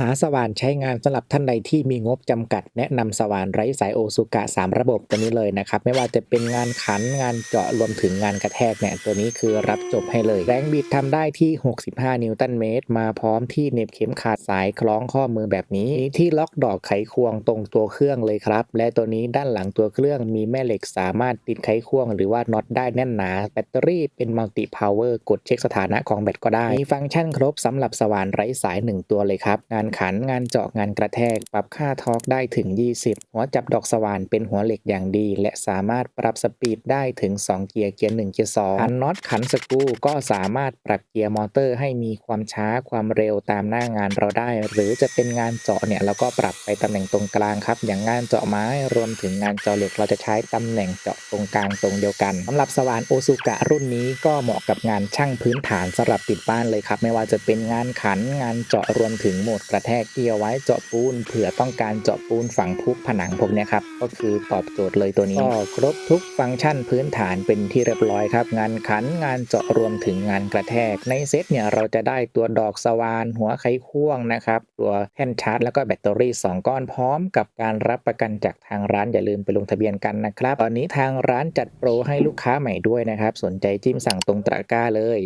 หาสว่านใช้งานสำหรับท่านใดที่มีงบจำกัด แนะนำสว่านไร้สายโอซูกะ 3 ระบบตัวนี้เลยนะครับ ไม่ว่าจะเป็นงานขันงานเจาะรวมถึงงานกระแทกเนี่ยตัวนี้คือรับจบให้เลย แรงบิดทำได้ที่ 65 นิวตันเมตร มาพร้อมที่เน็บเข็มขัดสายคล้องข้อมือแบบนี้ ที่ล็อกดอกไขควงตรงตัวเครื่องเลยครับ และตัวนี้ด้านหลังตัวเครื่องมีแม่เหล็กสามารถติดไขควง หรือว่าน็อตได้แน่นหนา แบตเตอรี่เป็นมัลติพาวเวอร์กดเช็คสถานะของแบตก็ได้มีฟังก์ชันครบสำหรับสว่านไร้สาย 1 ตัวเลยครับงานขันงานเจาะงานกระแทก ปรับค่าทอร์กได้ถึง 20 หัวจับดอกสว่านเป็นหัวเหล็กอย่างดี และสามารถปรับสปีดได้ถึง 2 เกียร์เกียร์1เกียร์2ขันน็อตขันสกรูก็สามารถปรับเกียร์มอเตอร์ให้มีความช้าความเร็วตามหน้างานเราได้ หรือจะเป็นงานเจาะเนี่ยเราก็ปรับไปตำแหน่งตรงกลางครับ อย่างงานเจาะไม้รวมถึงงานเจาะเหล็กเราจะใช้ตำแหน่งเจาะตรงกลางตรงเดียวกันสำหรับสว่านโอซูกะรุ่นนี้ก็เหมาะกับงานช่างพื้นฐานสำหรับติดบ้านเลยครับ ไม่ว่าจะเป็นงานขันงานเจาะรวมถึงโหมดกระแทกที่เอาไว้เจาะปูนเผื่อต้องการเจาะปูนฝังทุกผนังพวกนี้ครับก็คือตอบโจทย์เลยตัวนี้ก็ครบทุกฟังก์ชันพื้นฐานเป็นที่เรียบร้อยครับ งานขันงานเจาะรวมถึงงานกระแทก ในเซตเนี่ยเราจะได้ตัวดอกสว่านหัวไขควงนะครับ ตัวแท่นชาร์จแล้วก็แบตเตอรี่ 2 ก้อนพร้อมกับการรับประกันจากทางร้านอย่าลืมไปลงทะเบียนกันนะครับ ตอนนี้ทางร้านจัดโปรให้ลูกค้าใหม่ด้วยนะครับ สนใจจิ้มสั่งตรงตะกร้าเลย